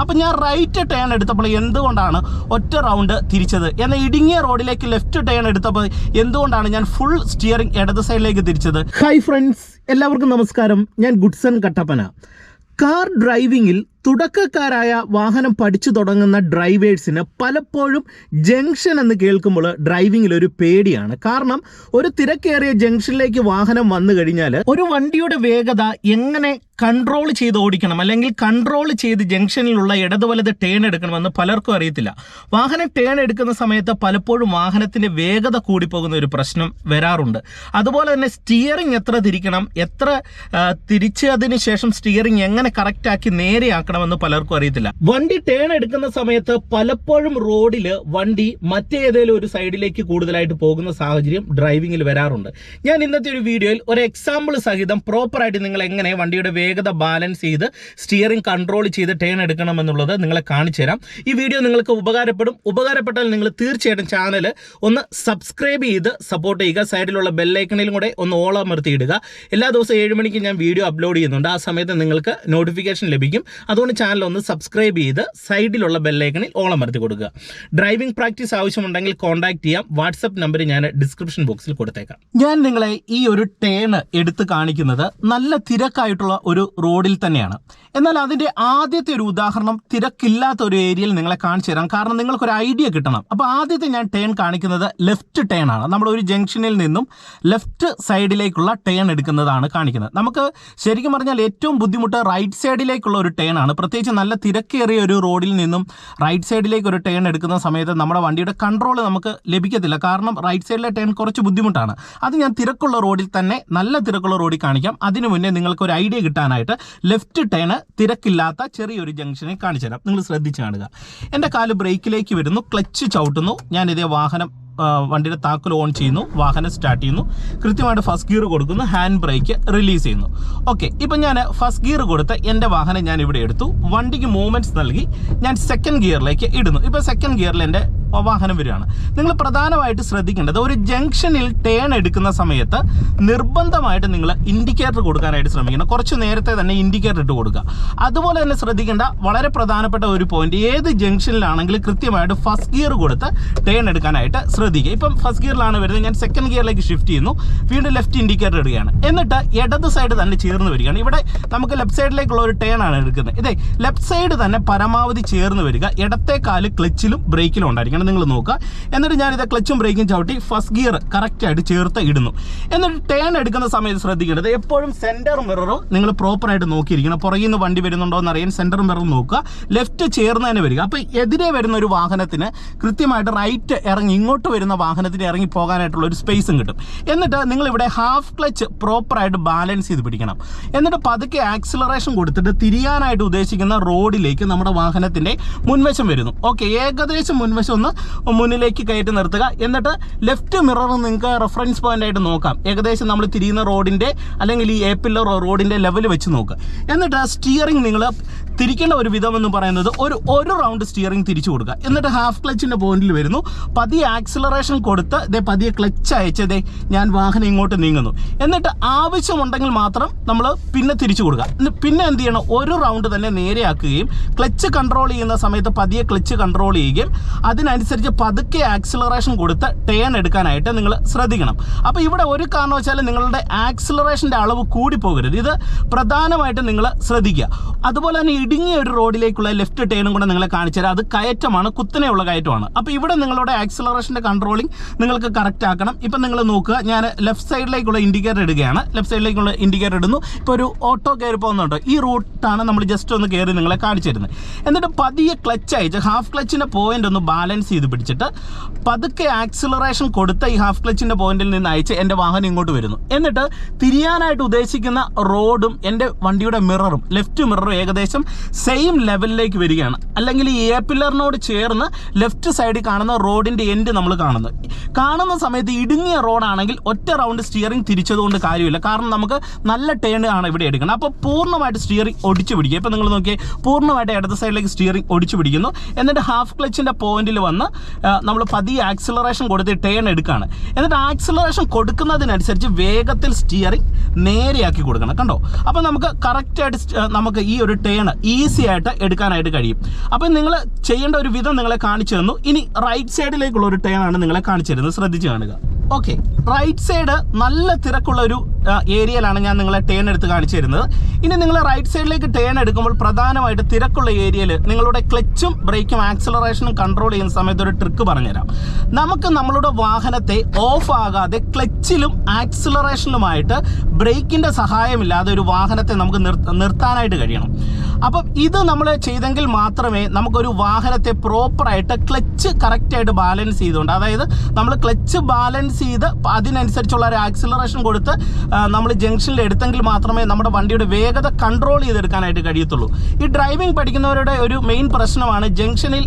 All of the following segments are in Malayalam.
അപ്പം ഞാൻ റൈറ്റ് ടേൺ എടുത്തപ്പോൾ എന്തുകൊണ്ടാണ് ഒറ്റ റൗണ്ട് തിരിച്ചത്? എന്നാൽ ഇടുങ്ങിയ റോഡിലേക്ക് ലെഫ്റ്റ് ടേൺ എടുത്തപ്പോൾ എന്തുകൊണ്ടാണ് ഞാൻ ഫുൾ സ്റ്റിയറിംഗ് ഇടത് സൈഡിലേക്ക് തിരിച്ചത്? ഹൈ ഫ്രണ്ട്സ് എല്ലാവർക്കും നമസ്കാരം. ഞാൻ ഗുഡ്സൺ കട്ടപ്പന. കാർ ഡ്രൈവിംഗിൽ തുടക്കക്കാരായ വാഹനം പഠിച്ചു തുടങ്ങുന്ന ഡ്രൈവേഴ്സിന് പലപ്പോഴും ജംഗ്ഷൻ എന്ന് കേൾക്കുമ്പോൾ ഡ്രൈവിംഗിൽ ഒരു പേടിയാണ്. കാരണം ഒരു തിരക്കേറിയ ജംഗ്ഷനിലേക്ക് വാഹനം വന്നു കഴിഞ്ഞാൽ ഒരു വണ്ടിയുടെ വേഗത എങ്ങനെ കൺട്രോൾ ചെയ്ത് ഓടിക്കണം? അല്ലെങ്കിൽ കൺട്രോൾ ചെയ്ത് ജംഗ്ഷനിലുള്ള ഇടത് വലത് ടേൺ എടുക്കണമെന്ന് പലർക്കും അറിയത്തില്ല. വാഹനം ടേൺ എടുക്കുന്ന സമയത്ത് പലപ്പോഴും വാഹനത്തിന്റെ വേഗത കൂടിപ്പോകുന്ന ഒരു പ്രശ്നം വരാറുണ്ട്. അതുപോലെ തന്നെ സ്റ്റിയറിംഗ് എത്ര തിരിക്കണം? എത്ര തിരിച്ചതിന് ശേഷം സ്റ്റിയറിംഗ് എങ്ങനെ കറക്റ്റ് ആക്കി നേരെയാക്കണമെന്ന് പലർക്കും അറിയത്തില്ല. വണ്ടി ടേൺ എടുക്കുന്ന സമയത്ത് പലപ്പോഴും റോഡിൽ വണ്ടി മറ്റേതെങ്കിലും ഒരു സൈഡിലേക്ക് കൂടുതലായിട്ട് പോകുന്ന സാഹചര്യം ഡ്രൈവിംഗിൽ വരാറുണ്ട്. ഞാൻ ഇന്നത്തെ ഒരു വീഡിയോയിൽ ഒരു എക്സാമ്പിൾ സഹിതം പ്രോപ്പറായിട്ട് നിങ്ങൾ എങ്ങനെ വണ്ടിയുടെ വേഗത ബാലൻസ് ചെയ്ത് സ്റ്റിയറിംഗ് കൺട്രോൾ ചെയ്ത് ടേൺ എടുക്കണമെന്നുള്ളത് നിങ്ങളെ കാണിച്ചു തരാം. ഈ വീഡിയോ നിങ്ങൾക്ക് ഉപകാരപ്പെടും. ഉപകാരപ്പെട്ടാൽ നിങ്ങൾ തീർച്ചയായിട്ടും ചാനൽ ഒന്ന് സബ്സ്ക്രൈബ് ചെയ്ത് സപ്പോർട്ട് ചെയ്യുക. സൈഡിലുള്ള ബെല്ലൈക്കണിലും കൂടെ ഒന്ന് ഓൾ അമർത്തിയിടുക എല്ലാ ദിവസവും ഏഴ് മണിക്ക് ഞാൻ വീഡിയോ അപ്ലോഡ് ചെയ്യുന്നുണ്ട്. ആ സമയത്ത് നിങ്ങൾക്ക് നോട്ടിഫിക്കേഷൻ ലഭിക്കും. അതുകൊണ്ട് ചാനൽ ഒന്ന് സബ്സ്ക്രൈബ് ചെയ്ത് സൈഡിലുള്ള ബെല്ലൈക്കണിൽ ഓളം അമർത്തി കൊടുക്കുക. ഡ്രൈവിംഗ് പ്രാക്ടീസ് ആവശ്യമുണ്ടെങ്കിൽ കോൺടാക്ട് ചെയ്യാം. വാട്സപ്പ് നമ്പർ ഞാൻ ഡിസ്ക്രിപ്ഷൻ ബോക്സിൽ കൊടുത്തേക്കാം. ഞാൻ നിങ്ങളെ ഈ ഒരു ടേൺ എടുത്ത് കാണിക്കുന്നത് നല്ല തിരക്കായിട്ടുള്ള ഒരു റോഡിൽ തന്നെയാണ്. എന്നാൽ അതിന്റെ ആദ്യത്തെ ഒരു ഉദാഹരണം തിരക്കില്ലാത്ത ഒരു ഏരിയയിൽ നിങ്ങളെ കാണിച്ചു തരാം. കാരണം നിങ്ങൾക്കൊരു ഐഡിയ കിട്ടണം. അപ്പോൾ ആദ്യത്തെ ഞാൻ ടേൺ കാണിക്കുന്നത് ലെഫ്റ്റ് ടേൺ ആണ്. നമ്മൾ ഒരു ജംഗ്ഷനിൽ നിന്നും ലെഫ്റ്റ് സൈഡിലേക്കുള്ള ടേൺ എടുക്കുന്നതാണ് കാണിക്കുന്നത്. നമുക്ക് ശരിക്കും പറഞ്ഞാൽ ഏറ്റവും ബുദ്ധിമുട്ട് റൈറ്റ് സൈഡിലേക്കുള്ള ഒരു ടേൺ ആണ്. പ്രത്യേകിച്ച് നല്ല തിരക്കേറിയ ഒരു റോഡിൽ നിന്നും റൈറ്റ് സൈഡിലേക്ക് ഒരു ടേൺ എടുക്കുന്ന സമയത്ത് നമ്മുടെ വണ്ടിയുടെ കൺട്രോൾ നമുക്ക് ലഭിക്കത്തില്ല. കാരണം റൈറ്റ് സൈഡിലെ ടേൺ കുറച്ച് ബുദ്ധിമുട്ടാണ്. അത് ഞാൻ തിരക്കുള്ള റോഡിൽ തന്നെ നല്ല തിരക്കുള്ള റോഡിൽ കാണിക്കാം. അതിനു മുന്നേ നിങ്ങൾക്ക് ഒരു ഐഡിയ കിട്ടാനായിട്ട് ലെഫ്റ്റ് ടേൺ തിരക്കില്ലാത്ത ചെറിയൊരു ജംഗ്ഷനെ കാണിച്ചു തരാം നിങ്ങൾ ശ്രദ്ധിച്ച് കാണുക. എന്റെ കാൽ ബ്രേക്കിലേക്ക് വരുന്നു. ക്ലച്ച് ചവിട്ടുന്നു. ഞാനിതേ വാഹനം വണ്ടിയുടെ താക്കൽ ഓൺ ചെയ്യുന്നു വാഹനം സ്റ്റാർട്ട് ചെയ്യുന്നു. കൃത്യമായിട്ട് ഫസ്റ്റ് ഗിയർ കൊടുക്കുന്നു ഹാൻഡ് ബ്രേക്ക് റിലീസ് ചെയ്യുന്നു. ഓക്കെ ഇപ്പം ഞാൻ ഫസ്റ്റ് ഗിയർ കൊടുത്ത് എന്റെ വാഹനം ഞാൻ ഇവിടെ എടുത്തു. വണ്ടിക്ക് മൂവ്മെന്റ്സ് നൽകി ഞാൻ സെക്കൻഡ് ഗിയറിലേക്ക് ഇടുന്നു. ഇപ്പോൾ സെക്കൻഡ് ഗിയറിൽ എന്റെ വാഹനം വരികയാണ്. നിങ്ങൾ പ്രധാനമായിട്ട് ശ്രദ്ധിക്കേണ്ടത് ഒരു ജംഗ്ഷനിൽ ടേൺ എടുക്കുന്ന സമയത്ത് നിർബന്ധമായിട്ട് നിങ്ങൾ ഇൻഡിക്കേറ്റർ കൊടുക്കാനായിട്ട് ശ്രമിക്കണം. കുറച്ച് നേരത്തെ തന്നെ ഇൻഡിക്കേറ്റർ ഇട്ട് കൊടുക്കുക. അതുപോലെ തന്നെ ശ്രദ്ധിക്കേണ്ട വളരെ പ്രധാനപ്പെട്ട ഒരു പോയിന്റ് ഏത് ജംഗ്ഷനിലാണെങ്കിലും കൃത്യമായിട്ട് ഫസ്റ്റ് ഗിയർ കൊടുത്ത് ടേൺ എടുക്കാനായിട്ട് ശ്രദ്ധിക്കുക. ഇപ്പം ഫസ്റ്റ് ഗിയറിലാണ് വരുന്നത്. ഞാൻ സെക്കൻഡ് ഗിയറിലേക്ക് ഷിഫ്റ്റ് ചെയ്യുന്നു. വീണ്ടും ലെഫ്റ്റ് ഇൻഡിക്കേറ്റർ ഇടുകയാണ്. എന്നിട്ട് ഇടത് സൈഡ് തന്നെ ചേർന്ന് വരികയാണ്. ഇവിടെ നമുക്ക് ലെഫ്റ്റ് സൈഡിലേക്കുള്ള ഒരു ടേൺ ആണ് എടുക്കുന്നത്. ഇതേ ലെഫ്റ്റ് സൈഡ് തന്നെ പരമാവധി ചേർന്ന് വരിക. ഇടത്തെ കാൽ ക്ലച്ചിലും ബ്രേക്കിലും ഉണ്ടായിരിക്കണം. നിങ്ങൾ നോക്കുക. എന്നിട്ട് ഞാൻ ഇത് ക്ലച്ചും ബ്രേക്കും ചവിട്ടി ഫസ്റ്റ് ഗിയർ കറക്റ്റായിട്ട് ചേർത്ത് ഇടുന്നു. എന്നിട്ട് ടേൺ എടുക്കുന്ന സമയത്ത് ശ്രദ്ധിക്കേണ്ടത് എപ്പോഴും സെന്റർ മിറർ നിങ്ങൾ പ്രോപ്പറായിട്ട് നോക്കിയിരിക്കണം. പുറകിൽ നിന്ന് വണ്ടി വരുന്നുണ്ടോ എന്ന് അറിയാൻ സെന്റർ മിറർ നോക്കുക. ലെഫ്റ്റ് ചേർന്ന് തന്നെ വരിക. അപ്പോൾ എതിരെ വരുന്ന ഒരു വാഹനത്തിന് കൃത്യമായിട്ട് റൈറ്റ് ഇറങ്ങി ഇങ്ങോട്ട് വരുന്ന വാഹനത്തിന് ഇറങ്ങി പോകാനായിട്ടുള്ള ഒരു സ്പേസും കിട്ടും. എന്നിട്ട് നിങ്ങൾ ഇവിടെ ഹാഫ് ക്ലച്ച് പ്രോപ്പറായിട്ട് ബാലൻസ് ചെയ്ത് പിടിക്കണം. എന്നിട്ട് പതുക്കെ ആക്സിലറേഷൻ കൊടുത്തിട്ട് തിരിയാനായിട്ട് ഉദ്ദേശിക്കുന്ന റോഡിലേക്ക് നമ്മുടെ വാഹനത്തിന്റെ മുൻവശം വരുന്നു. ഓക്കെ ഏകദേശം മുൻവശം ഒന്ന് മുന്നിലേക്ക് കയറ്റി നിർത്തുക. എന്നിട്ട് ലെഫ്റ്റ് മിറർ നിങ്ങൾക്ക് റെഫറൻസ് പോയിന്റ് ആയിട്ട് നോക്കാം. ഏകദേശം നമ്മൾ തിരിയുന്ന റോഡിന്റെ അല്ലെങ്കിൽ ഈ എ പില്ലർ റോഡിന്റെ ലെവൽ വെച്ച് നോക്കുക എന്നിട്ട് സ്റ്റിയറിംഗ് നിങ്ങൾ തിരിക്കേണ്ട ഒരു വിധം എന്ന് പറയുന്നത് ഒരു ഒരു റൗണ്ട് സ്റ്റിയറിംഗ് തിരിച്ചു കൊടുക്കുക. എന്നിട്ട് ഹാഫ് ക്ലച്ചിന്റെ പോയിന്റിൽ വരുന്നു. പതിയെ ആക്സിലറേഷൻ കൊടുത്ത് ഇതേ പതിയെ ക്ലച്ച് അയച്ചതേ ഞാൻ വാഹനം ഇങ്ങോട്ട് നീങ്ങുന്നു. എന്നിട്ട് ആവശ്യമുണ്ടെങ്കിൽ മാത്രം നമ്മൾ പിന്നെ തിരിച്ചു കൊടുക്കുക. പിന്നെ എന്ത് ചെയ്യണം? ഒരു റൗണ്ട് തന്നെ നേരെയാക്കുകയും ക്ലച്ച് കൺട്രോൾ ചെയ്യുന്ന സമയത്ത് പതിയെ ക്ലച്ച് കൺട്രോൾ ചെയ്യുകയും അതിനനുസരിച്ച് പതുക്കെ ആക്സിലറേഷൻ കൊടുത്ത് ടേൺ എടുക്കാനായിട്ട് നിങ്ങൾ ശ്രദ്ധിക്കണം. അപ്പോൾ ഇവിടെ ഒരു കാരണം വെച്ചാൽ നിങ്ങളുടെ ആക്സിലറേഷന്റെ അളവ് കൂടി പോകരുത് ഇത് പ്രധാനമായിട്ടും നിങ്ങൾ ശ്രദ്ധിക്കുക. അതുപോലെ തന്നെ ഇടുങ്ങിയ ഒരു റോഡിലേക്കുള്ള ലെഫ്റ്റ് ടേണും കൂടെ നിങ്ങളെ കാണിച്ചു തരാം. അത് കയറ്റമാണ് കുത്തനെയുള്ള കയറ്റമാണ്. അപ്പോൾ ഇവിടെ നിങ്ങളുടെ ആക്സിലറേഷന്റെ കൺട്രോളിങ് നിങ്ങൾക്ക് കറക്റ്റ് ആക്കണം. ഇപ്പം നിങ്ങൾ നോക്കുക ഞാൻ ലെഫ്റ്റ് സൈഡിലേക്കുള്ള ഇൻഡിക്കേറ്റർ ഇടുകയാണ്. ലെഫ്റ്റ് സൈഡിലേക്കുള്ള ഇൻഡിക്കേറ്റർ ഇടുന്നു. ഇപ്പോൾ ഒരു ഓട്ടോ കയറി പോകുന്നുണ്ട്? ഈ റൂട്ടാണ് നമ്മൾ ജസ്റ്റ് ഒന്ന് കയറി നിങ്ങളെ കാണിച്ചിരുന്നത് എന്നിട്ട് പതിയെ ക്ലച്ച് അയച്ച് ഹാഫ് ക്ലച്ചിന്റെ പോയിന്റ് ഒന്ന് ബാലൻസ് ചെയ്ത് പിടിച്ചിട്ട് പതുക്കെ ആക്സിലറേഷൻ കൊടുത്ത ഈ ഹാഫ് ക്ലച്ചിന്റെ പോയിന്റിൽ നിന്ന് അയച്ച് എന്റെ വാഹനം ഇങ്ങോട്ട് വരുന്നു. എന്നിട്ട് തിരിയാനായിട്ട് ഉദ്ദേശിക്കുന്ന റോഡും എന്റെ വണ്ടിയുടെ മിററും ലെഫ്റ്റ് മിററും ഏകദേശം സെയിം ലെവലിലേക്ക് വരികയാണ്. അല്ലെങ്കിൽ ഈ എ പില്ലറിനോട് ചേർന്ന് ലെഫ്റ്റ് സൈഡിൽ കാണുന്ന റോഡിന്റെ എൻഡ് നമ്മൾ കാണുന്നു. കാണുന്ന സമയത്ത് ഇടുങ്ങിയ റോഡാണെങ്കിൽ ഒറ്റ റൗണ്ട് സ്റ്റിയറിംഗ് തിരിച്ചതുകൊണ്ട് കാര്യമില്ല. കാരണം നമുക്ക് നല്ല ടേൺ ആണ് ഇവിടെ എടുക്കണം അപ്പോൾ പൂർണമായിട്ട് സ്റ്റിയറിംഗ് ഒടിച്ചു പിടിക്കുക. ഇപ്പോൾ നിങ്ങൾ നോക്കിയാൽ പൂർണമായിട്ട് ഇടത് സൈഡിലേക്ക് സ്റ്റിയറിംഗ് ഒടിച്ചു പിടിക്കുന്നു. എന്നിട്ട് ഹാഫ് ക്ലച്ചിന്റെ പോയിന്റിൽ വന്ന് വന്ന് നമ്മൾ പതിയെ ആക്സിലറേഷൻ കൊടുത്ത് ടേൺ എടുക്കുകയാണ് എന്നിട്ട് ആക്സിലറേഷൻ കൊടുക്കുന്നതിനനുസരിച്ച് വേഗത്തിൽ സ്റ്റിയറിംഗ് നേരെയാക്കി കൊടുക്കണം കണ്ടോ? അപ്പോൾ നമുക്ക് കറക്റ്റായിട്ട് നമുക്ക് ഈ ഒരു ടേൺ ഈസി ആയിട്ട് എടുക്കാനായിട്ട് കഴിയും. അപ്പോൾ നിങ്ങൾ ചെയ്യേണ്ട ഒരു വിധം നിങ്ങളെ കാണിച്ചു തന്നു. ഇനി റൈറ്റ് സൈഡിലേക്കുള്ള ഒരു ടേൺ ആണ് നിങ്ങളെ കാണിച്ചു തരുന്നത്. ശ്രദ്ധിച്ച് കാണുക. ഓക്കെ റൈറ്റ് സൈഡ് നല്ല തിരക്കുള്ള ഒരു ഏരിയയിലാണ് ഞാൻ നിങ്ങളെ ടേൺ എടുത്ത് കാണിച്ചു തരുന്നത്. ഇനി നിങ്ങൾ റൈറ്റ് സൈഡിലേക്ക് ടേൺ എടുക്കുമ്പോൾ പ്രധാനമായിട്ട് തിരക്കുള്ള ഏരിയയിൽ നിങ്ങളുടെ ക്ലച്ചും ബ്രേക്കും ആക്സിലറേഷനും കൺട്രോൾ ചെയ്യുന്ന സമയത്ത് ഒരു ട്രിക്ക് പറഞ്ഞുതരാം. നമുക്ക് നമ്മളുടെ വാഹനത്തെ ഓഫ് ആകാതെ ക്ലച്ചിലും ആക്സിലറേഷനുമായിട്ട് ബ്രേക്കിന്റെ സഹായമില്ലാതെ ഒരു വാഹനത്തെ നമുക്ക് നിർ നിർത്താനായിട്ട് കഴിയണം. അപ്പം ഇത് നമ്മൾ ചെയ്തെങ്കിൽ മാത്രമേ നമുക്കൊരു വാഹനത്തെ പ്രോപ്പറായിട്ട് ക്ലച്ച് കറക്റ്റായിട്ട് ബാലൻസ് ചെയ്തുകൊണ്ട് അതായത് നമ്മൾ ക്ലച്ച് ബാലൻസ് ചെയ്ത് അതിനനുസരിച്ചുള്ള ഒരു ആക്സിലറേഷൻ കൊടുത്ത് നമ്മൾ ജംഗ്ഷനിൽ എടുത്തെങ്കിൽ മാത്രമേ നമ്മുടെ വണ്ടിയുടെ വേഗത കൺട്രോൾ ചെയ്തെടുക്കാനായിട്ട് കഴിയത്തുള്ളൂ. ഈ ഡ്രൈവിംഗ് പഠിക്കുന്നവരുടെ ഒരു മെയിൻ പ്രശ്നമാണ് ജംഗ്ഷനിൽ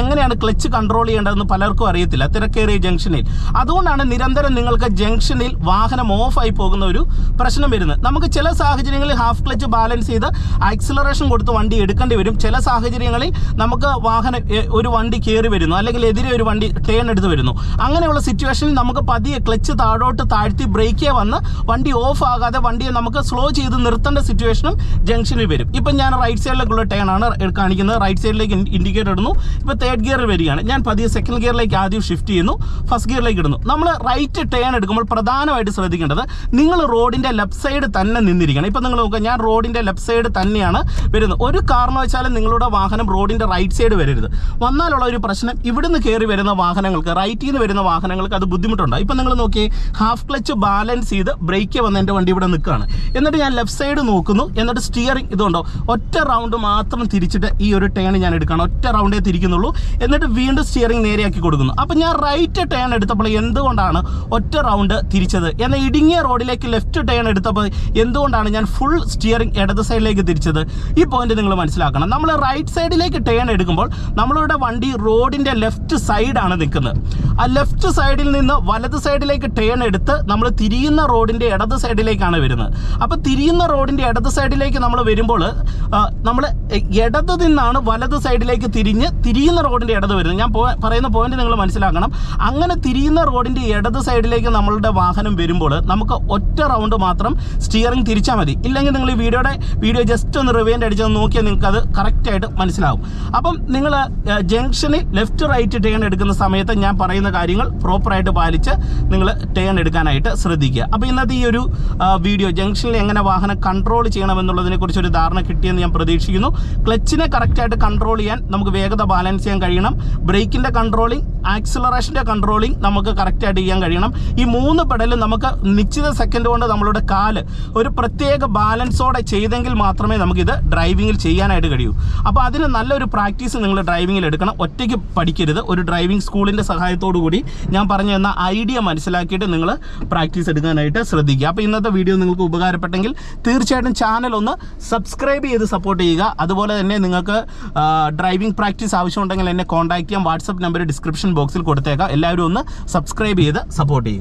എങ്ങനെയാണ് ക്ലച്ച് കൺട്രോൾ ചെയ്യേണ്ടതെന്ന് പലർക്കും അറിയത്തില്ല തിരക്കേറിയ ജംഗ്ഷനിൽ അതുകൊണ്ടാണ് നിരന്തരം നിങ്ങൾക്ക് ജംഗ്ഷനിൽ വാഹനം ഓഫായി പോകുന്ന ഒരു പ്രശ്നം വരുന്നത്. നമുക്ക് ചില സാഹചര്യങ്ങളിൽ ഹാഫ് ക്ലച്ച് ബാലൻസ് ചെയ്ത് ആക്സിലറേഷൻ കൊടുത്ത് വണ്ടി എടുക്കേണ്ടി വരും. ചില സാഹചര്യങ്ങളിൽ നമുക്ക് വാഹനം ഒരു വണ്ടി കയറി വരുന്നു. അല്ലെങ്കിൽ എതിരെ ഒരു വണ്ടി ടേൺ എടുത്ത് വരുന്നു. അങ്ങനെയുള്ള സിറ്റുവേഷനിൽ നമുക്ക് പതിയെ ക്ലച്ച് താഴോട്ട് താഴ്ത്തി ബ്രേക്കേ വന്ന് വണ്ടി ഓഫ് ആകാതെ വണ്ടിയെ നമുക്ക് സ്ലോ ചെയ്ത് നിർത്തേണ്ട സിറ്റുവേഷനും ജംഗ്ഷനിൽ വരും. ഇപ്പം ഞാൻ റൈറ്റ് സൈഡിലേക്കുള്ള ടേൺ ആണ് കാണിക്കുന്നത്. റൈറ്റ് സൈഡിലേക്ക് ഇൻഡിക്കേറ്റ് ഇടുന്നു. ഇപ്പോൾ തേർഡ് ഗിയറിൽ വരികയാണ്. ഞാൻ പതിയെ സെക്കൻഡ് ഗിയറിലേക്ക് ആദ്യം ഷിഫ്റ്റ് ചെയ്യുന്നു. ഫസ്റ്റ് ഗിയറിലേക്ക് ഇടുന്നു. നമ്മൾ റൈറ്റ് ടേൺ എടുക്കുമ്പോൾ പ്രധാനമായിട്ട് ശ്രദ്ധിക്കേണ്ടത് നിങ്ങൾ റോഡിന്റെ ലെഫ്റ്റ് സൈഡ് തന്നെ നിന്നിരിക്കണം. ഇപ്പം നിങ്ങൾ നോക്കുക ഞാൻ റോഡിന്റെ ലെഫ്റ്റ് സൈഡ് തന്നെയാണ് വരുന്നത് ഒരു കാരണവശാലും നിങ്ങളുടെ വാഹനം റോഡിന്റെ റൈറ്റ് സൈഡ് വരരുത്. വന്നാലുള്ള ഒരു പ്രശ്നം ഇവിടുന്ന് കയറി വരുന്ന വാഹനങ്ങൾക്ക് റൈറ്റിൽ നിന്ന് വരുന്ന വാഹനങ്ങൾക്ക് അത് ബുദ്ധിമുട്ടുണ്ടാകും ഇപ്പം നിങ്ങൾ നോക്കി ഹാഫ് ക്ലച്ച് ബാലൻസ് ചെയ്ത് ബ്രേക്ക് വന്ന് എന്റെ വണ്ടി ഇവിടെ നിൽക്കുകയാണ്. എന്നിട്ട് ഞാൻ ലെഫ്റ്റ് സൈഡ് നോക്കുന്നു. എന്നിട്ട് സ്റ്റിയറിംഗ് ഇതുണ്ടോ? ഒറ്റ റൗണ്ട് മാത്രം തിരിച്ചിട്ട് ഈ ഒരു ടേൺ ഞാൻ എടുക്കണം ഒറ്റ റൗണ്ടേ തിരിക്കുന്നുള്ളൂ. എന്നിട്ട് വീണ്ടും സ്റ്റിയറിംഗ് നേരെയാക്കി കൊടുക്കുന്നു. അപ്പം ഞാൻ റൈറ്റ് ടേൺ എടുത്തപ്പോൾ എന്തുകൊണ്ടാണ് ഒറ്റ റൗണ്ട് തിരിച്ചത്? എന്നാൽ ഇടുങ്ങിയ റോഡിലേക്ക് ലെഫ്റ്റ് ടേൺ എടുത്തപ്പോൾ എന്തുകൊണ്ടാണ് ഞാൻ ഫുൾ സ്റ്റിയറിംഗ് ഇടത് സൈഡിലേക്ക് തിരിച്ചത്? ഈ പോയിന്റ് നിങ്ങൾ മനസ്സിലാക്കണം. നമ്മൾ റൈറ്റ് സൈഡിലേക്ക് ടേൺ എടുക്കുമ്പോൾ നമ്മളുടെ വണ്ടി റോഡിന്റെ ലെഫ്റ്റ് സൈഡാണ് നിൽക്കുന്നത്. ആ ലെഫ്റ്റ് സൈഡിൽ നിന്ന് വലത് സൈഡിലേക്ക് ടേൺ എടുത്ത് നമ്മൾ തിരിയുന്ന റോഡിന്റെ ഇടത് സൈഡിലേക്കാണ് വരുന്നത്. അപ്പോൾ തിരിയുന്ന റോഡിന്റെ ഇടത് സൈഡിലേക്ക് നമ്മൾ വരുമ്പോൾ നമ്മൾ ഇടത് നിന്നാണ് വലത് സൈഡിലേക്ക് തിരിഞ്ഞ് തിരിയുന്ന റോഡിന്റെ ഇടത് വരുന്നത്. ഞാൻ പറയുന്ന പോയിന്റ് നിങ്ങൾ മനസ്സിലാക്കണം. അങ്ങനെ തിരിയുന്ന റോഡിന്റെ ഇടത് സൈഡിലേക്ക് നമ്മളുടെ വാഹനം വരുമ്പോൾ നമുക്ക് ഒറ്റ റൗണ്ട് മാത്രം സ്റ്റിയറിംഗ് തിരിച്ചാൽ മതി. ഇല്ലെങ്കിൽ നിങ്ങൾ ഈ വീഡിയോയുടെ വീഡിയോ ജസ്റ്റ് ഒന്ന് റിവൈൻഡ് അടിച്ചൊന്ന് നോക്കിയാൽ നിങ്ങൾക്ക് അത് കറക്റ്റായിട്ട് മനസ്സിലാവും. അപ്പം നിങ്ങൾ ജംഗ്ഷനിൽ ലെഫ്റ്റ് റൈറ്റ് ടേൺ എടുക്കുന്ന സമയത്ത് ഞാൻ പറയുന്ന കാര്യങ്ങൾ പ്രോപ്പറായിട്ട് പാലിച്ച് നിങ്ങൾ ടേൺ എടുക്കാനായിട്ട് ശ്രദ്ധിക്കുക. അപ്പോൾ ഇന്നത്തെ ഈ ഒരു വീഡിയോ ജംഗ്ഷനിൽ എങ്ങനെ വാഹനം കൺട്രോൾ ചെയ്യണമെന്നുള്ളതിനെ കുറിച്ചൊരു ധാരണ കിട്ടിയെന്ന് ഞാൻ പ്രതീക്ഷിക്കുന്നു. ക്ലച്ചിനെ കറക്റ്റായിട്ട് കൺട്രോൾ ചെയ്യാൻ നമുക്ക് വേഗത ബാലൻസ് ചെയ്യാൻ കഴിയണം. ബ്രേക്കിന്റെ കൺട്രോളിങ് ആക്സിലറേഷന്റെ കൺട്രോളിങ് നമുക്ക് കറക്റ്റായിട്ട് ചെയ്യാൻ കഴിയണം. ഈ മൂന്ന് പെടലും നമുക്ക് നിശ്ചിത സെക്കൻഡ് കൊണ്ട് നമ്മളുടെ കാൽ ഒരു പ്രത്യേക ബാലൻസോടെ ചെയ്തെങ്കിൽ മാത്രമേ നമുക്കിത് ഡ്രൈവിങ്ങിൽ ചെയ്യാനായിട്ട് കഴിയൂ. അപ്പോൾ അതിന് നല്ലൊരു പ്രാക്ടീസ് നിങ്ങൾ ഡ്രൈവിങ്ങിൽ എടുക്കണം. ഒറ്റയ്ക്ക് പഠിക്കരുത്. ഒരു ഡ്രൈവിംഗ് സ്കൂളിന്റെ സഹായത്തോടു കൂടി ഞാൻ പറഞ്ഞു തന്ന ഐഡിയ മനസ്സിലാക്കിയിട്ട് നിങ്ങൾ പ്രാക്ടീസ് എടുക്കാനായിട്ട് ശ്രദ്ധിക്കുക. അപ്പോൾ ഇന്നത്തെ വീഡിയോ നിങ്ങൾക്ക് ഉപകാരപ്പെട്ടെങ്കിൽ തീർച്ചയായിട്ടും ചാനൽ ഒന്ന് സബ്സ്ക്രൈബ് ചെയ്ത് സപ്പോർട്ട് ചെയ്യുക. അതുപോലെ തന്നെ നിങ്ങൾക്ക് ഡ്രൈവിംഗ് പ്രാക്ടീസ് ആവശ്യമുണ്ടെങ്കിൽ എന്നെ കോൺടാക്ട് ചെയ്യാം. വാട്സപ്പ് നമ്പർ ഡിസ്ക്രിപ്ഷൻ ബോക്സിൽ കൊടുത്തേക്കാം. എല്ലാവരും ഒന്ന് സബ്സ്ക്രൈബ് ചെയ്ത് സപ്പോർട്ട് ചെയ്യുക.